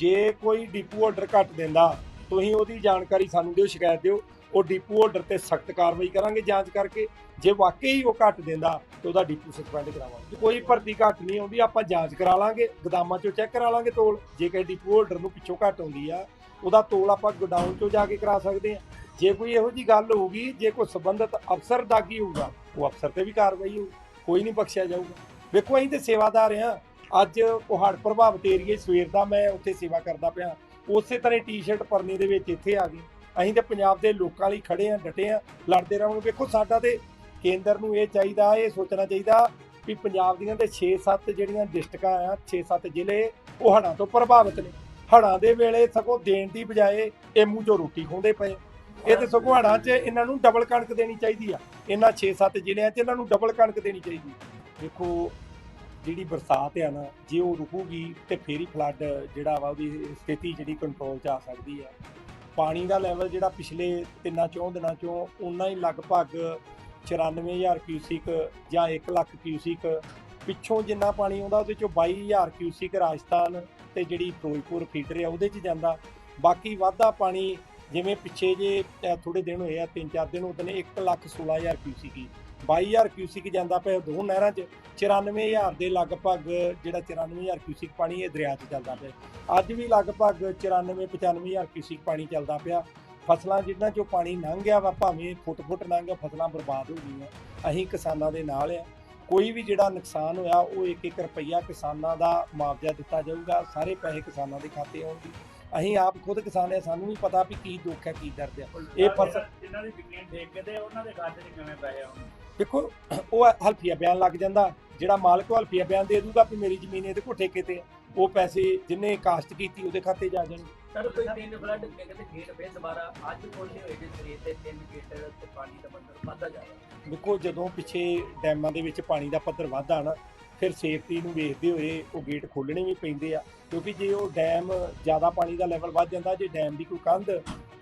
ਜੇ ਕੋਈ depot order ਘੱਟ ਦਿੰਦਾ, ਤੁਸੀਂ ਉਹਦੀ ਜਾਣਕਾਰੀ ਸਾਨੂੰ ਦਿਓ, ਸ਼ਿਕਾਇਤ ਦਿਓ। ਉਹ ਡਿਪੂ ਆਰਡਰ ਤੇ ਸਖਤ ਕਾਰਵਾਈ ਕਰਾਂਗੇ ਜਾਂਚ ਕਰਕੇ। ਜੇ ਵਾਕਈ ਉਹ ਘੱਟ ਦਿੰਦਾ, ਤੇ ਉਹਦਾ ਡੀਪੂ ਸਸਪੈਂਡ ਕਰਾਵਾਂਗੇ। ਕੋਈ ਭਰਤੀ ਘੱਟ ਨਹੀਂ ਆਉਂਦੀ, ਆਪਾਂ ਜਾਂਚ ਕਰਾ ਲਾਂਗੇ, ਗੋਦਾਮਾਂ ਚੋਂ ਚੈੱਕ ਕਰਾ ਲਾਂਗੇ ਤੋਲ। ਜੇ ਕਿਸੇ ਡੀਪੂ ਹੋਲਡਰ ਨੂੰ ਪਿੱਛੋਂ ਘੱਟ ਆਉਂਦੀ ਆ, ਉਹਦਾ ਤੋਲ ਆਪਾਂ ਗੋਡਾਊਨ ਚੋਂ ਜਾ ਕੇ ਕਰਾ ਸਕਦੇ ਆ ਜੇ ਕੋਈ ਇਹੋ ਜੀ ਗੱਲ ਹੋਊਗੀ, ਜੇ ਕੋਈ ਸੰਬੰਧਿਤ ਅਫਸਰ ਦਾਗੀ ਹੋਊਗਾ, ਉਹ ਅਫਸਰ ਤੇ ਵੀ ਕਾਰਵਾਈ ਹੋਊ, ਕੋਈ ਨਹੀਂ ਬਖਸ਼ਿਆ ਜਾਊਗਾ। ਵੇਖੋ, ਅਸੀਂ ਤੇ ਸੇਵਾਦਾਰ ਆ ਅੱਜ ਪਹਾੜ ਪ੍ਰਭਾਵਿਤ ਏਰੀਏ ਸਵੇਰ ਦਾ ਮੈਂ ਉੱਥੇ ਸੇਵਾ ਕਰਦਾ ਪਿਆ। ਉਸੇ ਤਰ੍ਹਾਂ ਟੀ-ਸ਼ਰਟ ਪਰਨੇ ਦੇ ਵਿੱਚ ਇੱਥੇ ਆ ਗਏ ਅਸੀਂ ਤੇ ਪੰਜਾਬ ਦੇ ਲੋਕਾਂ ਲਈ ਖੜੇ ਆ, ਡਟੇ ਆ, ਲੜਦੇ ਰਹਾਂਗੇ। ਵੇਖੋ ਸਾਡਾ ਤੇ ਕੇਂਦਰ ਨੂੰ ਇਹ ਚਾਹੀਦਾ, ਇਹ ਸੋਚਣਾ ਚਾਹੀਦਾ ਵੀ ਪੰਜਾਬ ਦੀਆਂ ਤੇ 6-7 ਜਿਹੜੀਆਂ ਡਿਸਟ੍ਰਿਕਾਂ ਆ 6-7 ਜ਼ਿਲ੍ਹੇ, ਉਹ ਹੜ੍ਹਾਂ ਤੋਂ ਪ੍ਰਭਾਵਿਤ ਨੇ। ਹੜ੍ਹਾਂ ਦੇ ਵੇਲੇ ਸਗੋਂ ਦੇਣ ਦੀ ਬਜਾਏ ਇਹ ਮੂੰਹ ਚੋਂ ਰੋਟੀ ਖਾਂਦੇ ਪਏ। ਇਹ ਤੇ ਸਗੋਂ ਹੜ੍ਹਾਂ 'ਚ ਇਹਨਾਂ ਨੂੰ ਡਬਲ ਕਣਕ ਦੇਣੀ ਚਾਹੀਦੀ ਆ। ਇਹਨਾਂ 6-7 ਜ਼ਿਲ੍ਹਿਆਂ 'ਚ ਇਹਨਾਂ ਨੂੰ ਡਬਲ ਕਣਕ ਦੇਣੀ ਚਾਹੀਦੀ। ਦੇਖੋ ਜਿਹੜੀ ਬਰਸਾਤ ਆ ਨਾ, ਜੇ ਉਹ ਰੁਕੂਗੀ ਤੇ ਫੇਰ ਹੀ ਫਲੱਡ ਜਿਹੜਾ ਵਾ ਉਹਦੀ ਸਥਿਤੀ ਜਿਹੜੀ ਕੰਟਰੋਲ 'ਚ ਆ ਸਕਦੀ ਆ। ਪਾਣੀ ਦਾ ਲੈਵਲ ਜਿਹੜਾ ਪਿਛਲੇ ਤਿੰਨਾਂ ਚੌਂ ਦਿਨਾਂ ਚੋਂ ਉਨਾ ਹੀ ਲਗਭਗ 94000 ਕਿਊਸਿਕ ਜਾਂ 1 ਲੱਖ ਕਿਊਸਿਕ ਪਿੱਛੋਂ ਜਿੰਨਾ ਪਾਣੀ ਆਉਂਦਾ ਉਹਦੇ ਚੋਂ 22000 ਕਿਊਸਿਕ ਰਾਜਸਥਾਨ ਤੇ ਜਿਹੜੀ ਫਿਰੋਜ਼ਪੁਰ ਫੀਡਰ ਆ ਉਹਦੇ 'ਚ ਜਾਂਦਾ। ਬਾਕੀ ਵਾਧਾ ਪਾਣੀ ਜਿਵੇਂ ਪਿੱਛੇ ਜੇ ਥੋੜੇ ਦਿਨ ਹੋਏ ਆ, ਤਿੰਨ ਚਾਰ ਦਿਨ ਉਹਦੇ ਨੇ 1 ਲੱਖ 16000 ਕਿਊਸਿਕ ਹੀ 22000 ਕਿਊਸਿਕ ਜਾਂਦਾ ਪਿਆ ਦੋ ਨਹਿਰਾਂ 'ਚ 94000 ਦੇ ਲਗਭਗ ਜਿਹੜਾ 94000 ਕਿਊਸਿਕ ਪਾਣੀ ਇਹ ਦਰਿਆ 'ਚ ਚੱਲਦਾ ਪਿਆ। ਅੱਜ ਵੀ ਲਗਭਗ 94 95000 ਕਿਊਸਿਕ ਪਾਣੀ ਚੱਲਦਾ ਪਿਆ। ਫਸਲਾਂ ਜਿੰਨਾਂ 'ਚੋਂ ਪਾਣੀ ਲੰਘ ਗਿਆ ਵਾ, ਭਾਵੇਂ ਫੁੱਟ ਫੁੱਟ ਲੰਘ ਗਿਆ, ਫਸਲਾਂ ਬਰਬਾਦ ਹੋ ਗਈਆਂ। ਅਸੀਂ ਕਿਸਾਨਾਂ ਦੇ ਨਾਲ ਆ। ਕੋਈ ਵੀ ਜਿਹੜਾ ਨੁਕਸਾਨ ਹੋਇਆ ਉਹ ਇੱਕ ਇੱਕ ਰੁਪਈਆ ਕਿਸਾਨਾਂ ਦਾ ਮੁਆਵਜ਼ਾ ਦਿੱਤਾ ਜਾਊਗਾ ਸਾਰੇ ਪੈਸੇ ਕਿਸਾਨਾਂ ਦੇ ਖਾਤੇ ਆਉਣਗੇ। ਅਸੀਂ ਆਪ ਖੁਦ ਕਿਸਾਨ ਆ ਸਾਨੂੰ ਵੀ ਪਤਾ ਵੀ ਕੀ ਦੁੱਖ ਹੈ ਕੀ ਦਰਦ ਹੈ। ਇਹ ਫਸਲ ਜਿਨ੍ਹਾਂ ਦੀ ਜ਼ਮੀਨ ਠੇਕੇ ਤੇ ਉਹਨਾਂ ਦੇ ਖਾਤੇ 'ਚ ਕਿਵੇਂ ਪੈਸੇ ਆਉਣਗੇ? ਦੇਖੋ ਉਹ ਹਲਫੀਆ ਬਿਆਨ ਲੱਗ ਜਾਂਦਾ। ਜਿਹੜਾ ਮਾਲਕ ਉਹ ਹਲਫੀਆ ਬਿਆਨ ਦੇ ਦੂਗਾ ਵੀ ਮੇਰੀ ਜ਼ਮੀਨ ਇਹਦੇ ਕੋਲ ਠੇਕੇ ਤੇ। ਉਹ ਪੈਸੇ ਜਿੰਨੇ ਕਾਸ਼ਤ ਕੀਤੀ ਉਹਦੇ ਖਾਤੇ ਜਾ ਜਾਣਗੇ। ਸਰ, ਕੋਈ ਤਿੰਨ ਫਲੱਡ ਕਹਿੰਦੇ ਗੇਟ ਫੇਰ ਦੁਬਾਰਾ? ਅੱਜ ਖੋਲ੍ਹੇ ਹੋਏ ਨੇ ਸਰੀਰ ਤੇ ਤਿੰਨ ਗੇਟ ਤੇ ਪਾਣੀ ਦਾ ਪੱਧਰ ਵੱਧਦਾ ਜਾ ਰਿਹਾ। ਦੇਖੋ, ਜਦੋਂ ਪਿੱਛੇ ਡੈਮਾਂ ਦੇ ਵਿੱਚ ਪਾਣੀ ਦਾ ਪੱਧਰ ਵੱਧਦਾ ਨਾ, ਫਿਰ ਸੇਫਟੀ ਨੂੰ ਵੇਖਦੇ ਹੋਏ ਉਹ ਗੇਟ ਖੋਲਣੇ ਵੀ ਪੈਂਦੇ ਆ। ਕਿਉਂਕਿ ਜੇ ਉਹ ਡੈਮ ਜ਼ਿਆਦਾ ਪਾਣੀ ਦਾ ਲੈਵਲ ਵੱਧ ਜਾਂਦਾ, ਜੇ ਡੈਮ ਦੀ ਕੋਈ ਕੰਧ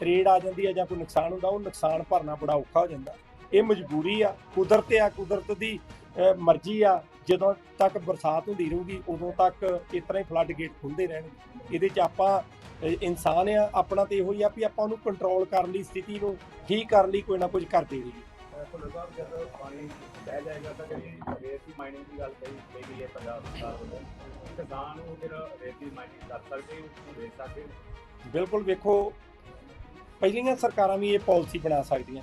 ਤਰੇੜ ਆ ਜਾਂਦੀ ਆ ਜਾਂ ਕੋਈ ਨੁਕਸਾਨ ਹੁੰਦਾ, ਉਹ ਨੁਕਸਾਨ ਭਰਨਾ ਬੜਾ ਔਖਾ ਹੋ ਜਾਂਦਾ। ਇਹ ਮਜਬੂਰੀ ਆ, ਕੁਦਰਤ ਆ, ਕੁਦਰਤ ਦੀ ਮਰਜ਼ੀ ਆ। ਜਦੋਂ ਤੱਕ ਬਰਸਾਤ ਹੁੰਦੀ ਰਹੂਗੀ, ਉਦੋਂ ਤੱਕ ਇਸ ਤਰ੍ਹਾਂ ਹੀ ਫਲੱਡ ਗੇਟ ਖੁੱਲਦੇ ਰਹਿਣਗੇ। ਇਹਦੇ 'ਚ ਆਪਾਂ ਇਨਸਾਨ ਆ ਆਪਣਾ ਤੇ ਇਹੋ ਹੀ ਆ ਵੀ ਆਪਾਂ ਉਹਨੂੰ ਕੰਟਰੋਲ ਕਰਨ ਲਈ ਸਥਿਤੀ ਨੂੰ ਠੀਕ ਕਰਨ ਲਈ ਕੋਈ ਨਾ ਕੁਝ ਕਰਦੇ ਰਹੀਏ ਭੁੱਲਰ ਸਾਹਿਬ ਜਦੋਂ ਪਾਣੀ ਬਹਿ ਜਾਏਗਾ ਤਾਂ ਜਿਹੜੀ ਰੇਤ ਦੀ ਮਾਈਨਿੰਗ ਦੀ ਗੱਲ ਕਹੀ ਕਹੀ ਗਈ ਹੈ ਪੰਜਾਬ ਸਰਕਾਰ ਵੱਲੋਂ ਕਿਸਾਨ ਨੂੰ ਜਿਹੜਾ ਰੇਤ ਦੀ ਮਾਈਨਿੰਗ ਕਰ ਸਕਦੇ ਉਹ ਵੇਚ ਸਕਦੇ ਨੇ। ਬਿਲਕੁਲ ਵੇਖੋ ਪਹਿਲੀਆਂ ਸਰਕਾਰਾਂ ਵੀ ਇਹ ਪਾਲਿਸੀ ਬਣਾ ਸਕਦੀਆਂ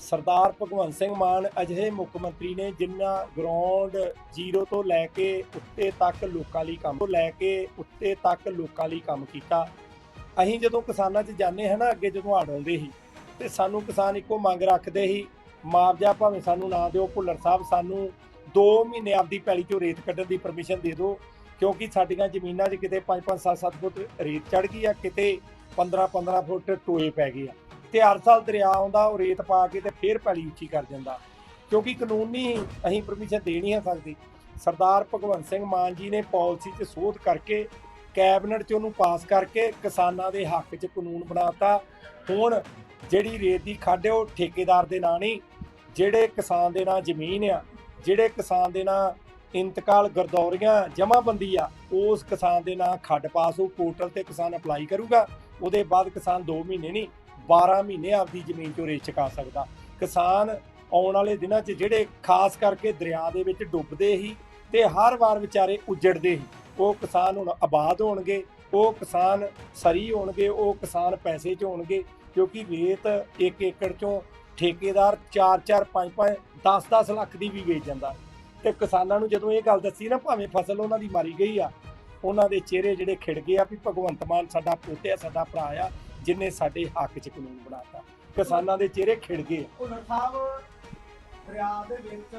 ਸਰਦਾਰ ਭਗਵੰਤ ਸਿੰਘ ਮਾਨ ਅਜਿਹੇ ਮੁੱਖ ਮੰਤਰੀ ਨੇ ਜਿਨ੍ਹਾਂ ਗਰਾਊਂਡ ਜ਼ੀਰੋ ਤੋਂ ਲੈ ਕੇ ਉੱਤੇ ਤੱਕ ਲੋਕਾਂ ਲਈ ਕੰਮ ਤੋਂ ਲੈ ਕੇ ਉੱਤੇ ਤੱਕ ਲੋਕਾਂ ਲਈ ਕੰਮ ਕੀਤਾ। ਅਸੀਂ ਜਦੋਂ ਕਿਸਾਨਾਂ 'ਚ ਜਾਂਦੇ ਹਾਂ ਨਾ, ਅੱਗੇ ਜਦੋਂ ਹੜ੍ਹ ਆਉਂਦੇ ਸੀ ਤੇ ਸਾਨੂੰ ਕਿਸਾਨ ਇੱਕੋ ਮੰਗ ਰੱਖਦੇ ਸੀ, ਮੁਆਵਜ਼ਾ ਭਾਵੇਂ ਸਾਨੂੰ ਨਾ ਦਿਓ, ਭੁੱਲਰ ਸਾਹਿਬ, ਸਾਨੂੰ 2 ਮਹੀਨੇ ਆਪਦੀ ਪੈਲੀ ਚੋਂ ਰੇਤ ਕੱਢਣ ਦੀ ਪਰਮਿਸ਼ਨ ਦੇ ਦਿਓ, ਕਿਉਂਕਿ ਸਾਡੀਆਂ ਜ਼ਮੀਨਾਂ 'ਚ ਕਿਤੇ 5-5 7-7 ਫੁੱਟ ਰੇਤ ਚੜ ਗਈ ਆ, ਕਿਤੇ 15-15 ਫੁੱਟ ਟੋਏ ਪੈ ਗਏ ਆ। ਤੇ ਹਰ ਸਾਲ ਦਰਿਆ ਆਉਂਦਾ, ਉਹ ਰੇਤ ਪਾ ਕੇ ਤੇ ਫੇਰ ਪੈਲੀ ਉੱਚੀ ਕਰ ਜਾਂਦਾ। ਕਿਉਂਕਿ ਕਾਨੂੰਨੀ ਅਸੀਂ ਪਰਮਿਸ਼ਨ ਦੇ ਨਹੀਂ ਸਕਦੇ। ਸਰਦਾਰ ਭਗਵੰਤ ਸਿੰਘ ਮਾਨ ਜੀ ਨੇ ਪਾਲਿਸੀ 'ਚ ਸੋਧ ਕਰਕੇ, ਕੈਬਨਿਟ 'ਚ ਉਹਨੂੰ ਪਾਸ ਕਰਕੇ ਕਿਸਾਨਾਂ ਦੇ ਹੱਕ 'ਚ ਕਾਨੂੰਨ ਬਣਾਤਾ। ਹੁਣ ਜਿਹੜੀ ਰੇਤ ਦੀ ਖੱਡ ਉਹ ਠੇਕੇਦਾਰ ਦੇ ਨਾਂ ਨਹੀਂ, ਜਿਹੜੇ ਕਿਸਾਨ ਦੇ ਨਾਂ ਜ਼ਮੀਨ ਆ, ਜਿਹੜੇ ਕਿਸਾਨ ਦੇ ਨਾਂ ਇੰਤਕਾਲ ਗਰਦੌਰੀਆਂ, ਜਮਾਬੰਦੀ ਆ, ਉਸ ਕਿਸਾਨ ਦੇ ਨਾਂ ਖੱਡ ਪਾਸ ਉਹ ਪੋਰਟਲ ਤੇ ਕਿਸਾਨ ਅਪਲਾਈ ਕਰੂਗਾ। ਉਹਦੇ ਬਾਅਦ ਕਿਸਾਨ 2 ਮਹੀਨੇ ਨਹੀਂ 12 ਮਹੀਨੇ ਆਪਦੀ ਜ਼ਮੀਨ ਚੋਂ ਰੇਤ ਚੁਕਾ ਸਕਦਾ। ਕਿਸਾਨ ਆਉਣ ਵਾਲੇ ਦਿਨਾਂ 'ਚ ਜਿਹੜੇ ਖਾਸ ਕਰਕੇ ਦਰਿਆ ਦੇ ਵਿੱਚ ਡੁੱਬਦੇ ਹੀ ਤੇ ਹਰ ਵਾਰ ਵਿਚਾਰੇ ਉਜੜਦੇ ਹੀ ਉਹ ਕਿਸਾਨ ਹੁਣ ਆਬਾਦ ਹੋਣਗੇ, ਉਹ ਕਿਸਾਨ ਸਰੀ ਹੋਣਗੇ, ਉਹ ਕਿਸਾਨ ਪੈਸੇ 'ਚ ਹੋਣਗੇ, ਕਿਉਂਕਿ ਰੇਤ ਇੱਕ ਏਕੜ 'ਚੋਂ ਠੇਕੇਦਾਰ 4-4 5-5 10-10 ਲੱਖ ਦੀ ਵੀ ਵੇਚ ਜਾਂਦਾ। ਤੇ ਕਿਸਾਨਾਂ ਨੂੰ ਜਦੋਂ ਇਹ ਗੱਲ ਦੱਸੀ ਨਾ, ਭਾਵੇਂ ਫਸਲ ਉਹਨਾਂ ਦੀ ਮਾਰੀ ਗਈ ਆ ਉਹਨਾਂ ਦੇ ਚਿਹਰੇ ਜਿਹੜੇ ਖਿੜ ਗਏ ਆ ਵੀ ਭਗਵੰਤ ਮਾਨ ਸਾਡਾ ਪੋਤੇ ਆ ਸਾਡਾ ਭਰਾ ਆ ਜਿਨੇ ਸਾਡੇ ਹੱਕ 'ਚ ਕਾਨੂੰਨ ਬਣਾਤਾ। ਕਿਸਾਨਾਂ ਦੇ ਚਿਹਰੇ ਖਿੜ ਗਏ। ਭੁੱਲਰ ਸਾਹਿਬ ਦਰਿਆ ਦੇ ਵਿੱਚ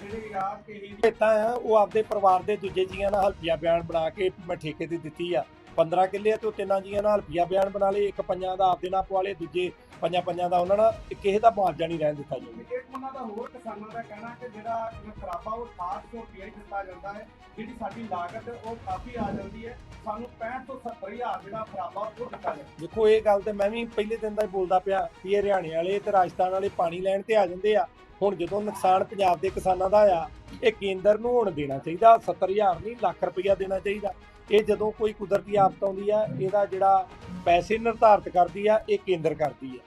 ਜਿਹੜੀ ਆ ਕਹੀ ਖੇਤਾਂ ਆ ਉਹ ਆਪਦੇ ਪਰਿਵਾਰ ਦੇ ਦੂਜੇ ਜੀਆਂ ਨਾਲ ਹਲਫੀਆ ਬਿਆਨ ਬਣਾ ਕੇ ਮੈਂ ਠੇਕੇ ਤੇ ਦਿੱਤੀ ਆ। 15 ਕਿੱਲੇ ਤੇ ਉਹ ਤਿੰਨਾਂ ਜੀਆਂ ਨਾਲ ਹਲਫੀਆ ਬਿਆਨ ਬਣਾ ਲਏ ਇੱਕ ਪੰਜਾਂ ਦਾ ਆਪਦੇ ਨਾਲ ਪਵਾ ਲਏ ਦੂਜੇ ਪੰਜਾਂ ਪੰਜਾਂ ਦਾ ਉਹਨਾਂ ਨਾਲ ਕਿਸੇ ਦਾ ਮੁਆਵਜ਼ਾ ਨਹੀਂ ਰਹਿਣ ਦਿੱਤਾ ਜਾਊਗਾ ਇੱਕ ਉਹਨਾਂ ਦਾ ਹੋਰ ਕਿਸਾਨਾਂ ਦਾ ਕਹਿਣਾ ਕਿ ਜਿਹੜਾ ਖਰਾਬਾ ਉਹ 60 ਰੁਪਏ ਹੀ ਦਿੱਤਾ ਜਾਂਦਾ ਹੈ ਜਿਹੜੀ ਸਾਡੀ ਲਾਗਤ ਉਹ ਕਾਫੀ ਆ ਜਾਂਦੀ ਹੈ। ਸਾਨੂੰ 65 ਤੋਂ 70 ਹਜ਼ਾਰ ਜਿਹੜਾ ਖਰਾਬਾ ਉਹ ਦਿੱਤਾ ਜਾਂਦਾ ਦੇਖੋ ਇਹ ਗੱਲ ਤੇ ਮੈਂ ਵੀ ਪਹਿਲੇ ਦਿਨ ਦਾ ਹੀ ਬੋਲਦਾ ਪਿਆ ਵੀ ਇਹ ਹਰਿਆਣੇ ਵਾਲੇ ਤੇ ਰਾਜਸਥਾਨ ਵਾਲੇ ਪਾਣੀ ਲੈਣ ਤੇ ਆ ਜਾਂਦੇ ਆ। ਹੁਣ ਜਦੋਂ ਨੁਕਸਾਨ ਪੰਜਾਬ ਦੇ ਕਿਸਾਨਾਂ ਦਾ ਆ ਇਹ ਕੇਂਦਰ ਨੂੰ ਹੁਣ ਦੇਣਾ ਚਾਹੀਦਾ 70000 ਨਹੀਂ ਲੱਖ ਰੁਪਇਆ ਦੇਣਾ ਚਾਹੀਦਾ। ਇਹ ਜਦੋਂ ਕੋਈ ਕੁਦਰਤੀ ਆਫਤ ਆਉਂਦੀ ਆ, ਇਹਦਾ ਜਿਹੜਾ ਪੈਸੇ ਨਿਰਧਾਰਤ ਕਰਦੀ ਆ, ਇਹ ਕੇਂਦਰ ਕਰਦੀ ਆ।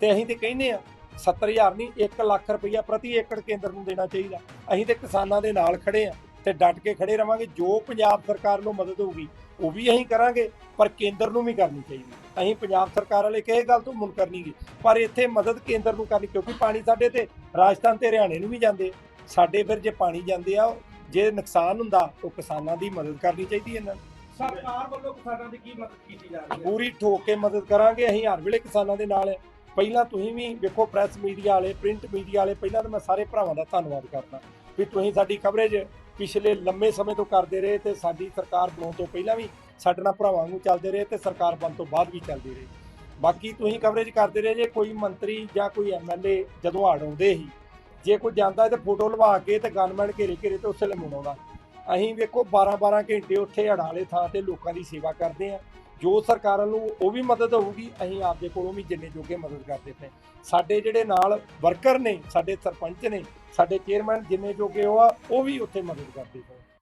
ਤੇ ਅਸੀਂ ਤੇ ਕਹਿੰਦੇ ਆ 70000 ਨਹੀਂ 1 ਲੱਖ ਰੁਪਈਆ ਪ੍ਰਤੀ ਏਕੜ ਕੇਂਦਰ ਨੂੰ ਦੇਣਾ ਚਾਹੀਦਾ। ਅਸੀਂ ਤੇ ਕਿਸਾਨਾਂ ਦੇ ਨਾਲ ਖੜੇ ਆ ਤੇ ਡਟ ਕੇ ਖੜੇ ਰਵਾਂਗੇ। ਜੋ ਪੰਜਾਬ ਸਰਕਾਰ ਨੂੰ ਮਦਦ ਹੋਊਗੀ, ਉਹ ਵੀ ਅਸੀਂ ਕਰਾਂਗੇ, ਪਰ ਕੇਂਦਰ ਨੂੰ ਵੀ ਕਰਨੀ ਚਾਹੀਦੀ। ਅਸੀਂ ਪੰਜਾਬ ਸਰਕਾਰ ਵਾਲੇ ਕਿਸੇ ਗੱਲ ਤੋਂ ਮੁਨਕਰ ਨਹੀਂ। ਗੇ ਪਰ ਇੱਥੇ ਮਦਦ ਕੇਂਦਰ ਨੂੰ ਕਰਨੀ, ਕਿਉਂਕਿ ਪਾਣੀ ਸਾਡੇ ਤੇ, ਰਾਜਸਥਾਨ ਤੇ ਹਰਿਆਣੇ ਨੂੰ ਵੀ ਜਾਂਦੇ ਸਾਡੇ ਫਿਰ ਜੇ ਪਾਣੀ ਜਾਂਦੇ ਆ ਜੇ ਨੁਕਸਾਨ ਹੁੰਦਾ ਤਾਂ ਕਿਸਾਨਾਂ ਦੀ ਮਦਦ ਕਰਨੀ ਚਾਹੀਦੀ ਇਹਨਾਂ ਨੂੰ। ਸਰਕਾਰ ਵੱਲੋਂ ਕਿਸਾਨਾਂ ਦੀ ਕੀ ਮਦਦ ਕੀਤੀ ਜਾ ਰਹੀ ਹੈ? ਪੂਰੀ ਠੋਕ ਕੇ ਮਦਦ ਕਰਾਂਗੇ ਅਸੀਂ ਹਰ ਵੇਲੇ ਕਿਸਾਨਾਂ ਦੇ ਨਾਲ ਹੈ। ਪਹਿਲਾਂ ਤੁਸੀਂ ਵੀ ਵੇਖੋ ਪ੍ਰੈਸ ਮੀਡੀਆ ਵਾਲੇ ਪ੍ਰਿੰਟ ਮੀਡੀਆ ਵਾਲੇ ਪਹਿਲਾਂ ਤਾਂ ਮੈਂ ਸਾਰੇ ਭਰਾਵਾਂ ਦਾ ਧੰਨਵਾਦ ਕਰਦਾ ਵੀ ਤੁਸੀਂ ਸਾਡੀ ਕਵਰੇਜ ਪਿਛਲੇ ਲੰਮੇ ਸਮੇਂ ਤੋਂ ਕਰਦੇ ਰਹੇ ਤੇ ਸਾਡੀ ਸਰਕਾਰ ਬਣਾਉਣ ਤੋਂ ਪਹਿਲਾਂ ਵੀ ਸਾਡੇ ਨਾਲ ਭਰਾਵਾਂ ਨੂੰ ਚੱਲਦੇ ਰਹੇ ਤੇ ਸਰਕਾਰ ਬਣ ਤੋਂ ਬਾਅਦ ਵੀ ਚੱਲਦੀ ਰਹੀ। ਬਾਕੀ ਤੁਸੀਂ ਕਵਰੇਜ ਕਰਦੇ ਰਹੇ ਜੇ ਕੋਈ ਮੰਤਰੀ ਜਾਂ ਕੋਈ ਐਮਐਲਏ ਜਦੋਂ ਹੜ੍ਹ ਆਉਂਦੇ ਸੀ ਜੇ ਕੋਈ ਜਾਂਦਾ ਤੇ ਫੋਟੋ ਲਵਾ ਕੇ ਤੇ ਗਨਮੈਨ ਘੇਰੇ ਘੇਰੇ ਤੇ ਉਸੇ ਲਈ ਮਨਾਉਂਦਾ ਅਸੀਂ ਵੇਖੋ 12 12 ਘੰਟੇ ਉੱਥੇ ਹੜ੍ਹ ਥਾਂ ਤੇ ਲੋਕਾਂ ਦੀ ਸੇਵਾ ਕਰਦੇ ਆ ਜੋ ਸਰਕਾਰਾਂ ਨੂੰ ਉਹ ਵੀ ਮਦਦ ਹੋਊਗੀ, ਅਸੀਂ ਆਪਦੇ ਕੋਲੋਂ ਵੀ ਜਿੰਨੇ ਜੋਗੇ ਮਦਦ ਕਰਦੇ ਪਏ ਸਾਡੇ ਜਿਹੜੇ ਨਾਲ ਵਰਕਰ ਨੇ, ਸਾਡੇ ਸਰਪੰਚ ਨੇ, ਸਾਡੇ ਚੇਅਰਮੈਨ ਜਿੰਨੇ ਜੋਗੇ ਉਹ ਆ, ਉਹ ਵੀ ਉੱਥੇ ਮਦਦ ਕਰਦੇ ਪਏ